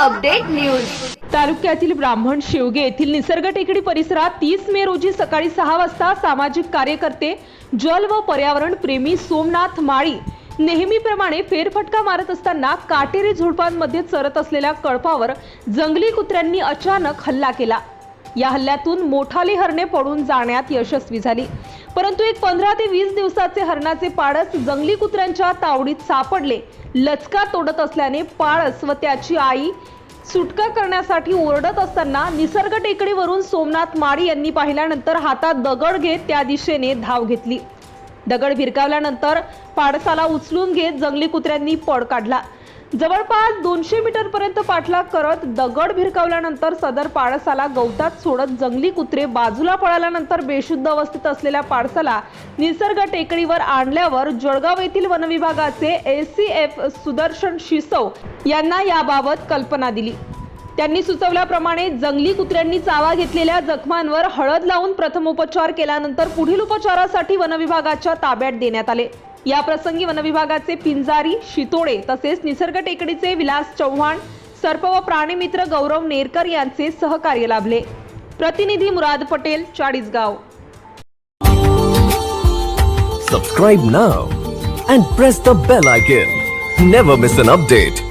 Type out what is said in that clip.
Update news. तालुक्यातील ब्राह्मण शिवगे येथील निसर्ग टेकडी परिसरात तीस मे रोजी सकाळी सहा वाजता सामाजिक कार्यकर्ते जल व पर्यावरण प्रेमी सोमनाथ माळी नेहमीप्रमाणे फेरफटका मारत असताना काटेरी झुडपांमध्ये चरत असलेल्या कळपावर जंगली कुत्र्यांनी अचानक हल्ला केला. या हल्ल्यातून मोठाली हरणे पडून जाण्यात यशस्वी झाली. परंतु एक पंधरा ते वीस दिवसाचे हरणाचे पाडस जंगली कुत्र्यांच्या तावडीत सापडले. लचका तोडत असल्याने पाळस व त्याची आई सुटका करण्यासाठी ओरडत असताना निसर्ग टेकडीवरून सोमनाथ माळी यांनी पाहिल्यानंतर हातात दगड घेत त्या दिशेने धाव घेतली. दगड भिरकावल्यानंतर पाडसाला उचलून घेत जंगली कुत्र्यांनी पळ काढला. जवळपास दोनशे मीटर पर्यंत पाठलाग करत दगड भिरकावल्यानंतर सदर पाडसाला गवतात सोडत जंगली कुत्रे बाजूला पळाल्यानंतर बेशुद्ध अवस्थेत असलेल्या पाडसाला निसर्ग टेकडीवर आणल्यावर जळगाव येथील वनविभागाचे एसीएफ सुदर्शन शिसव यांना याबाबत कल्पना दिली. त्यांनी सुचवल्याप्रमाणे जंगली कुत्र्यांनी चावा घेतलेल्या जखमांवर हळद लावून प्रथमोपचार केल्यानंतर पुढील उपचारासाठी वनविभागाच्या ताब्यात देण्यात आले. या प्रसंगी वनविभागाचे पिंजारी शितोडे तसेच निसर्ग टेकडीचे विलास चव्हाण सर्प व प्राणीमित्र गौरव नेरकर यांचे सहकार्य लाभले. प्रतिनिधी Murad Patel Chalisgaon. Subscribe now and press the bell icon never miss an update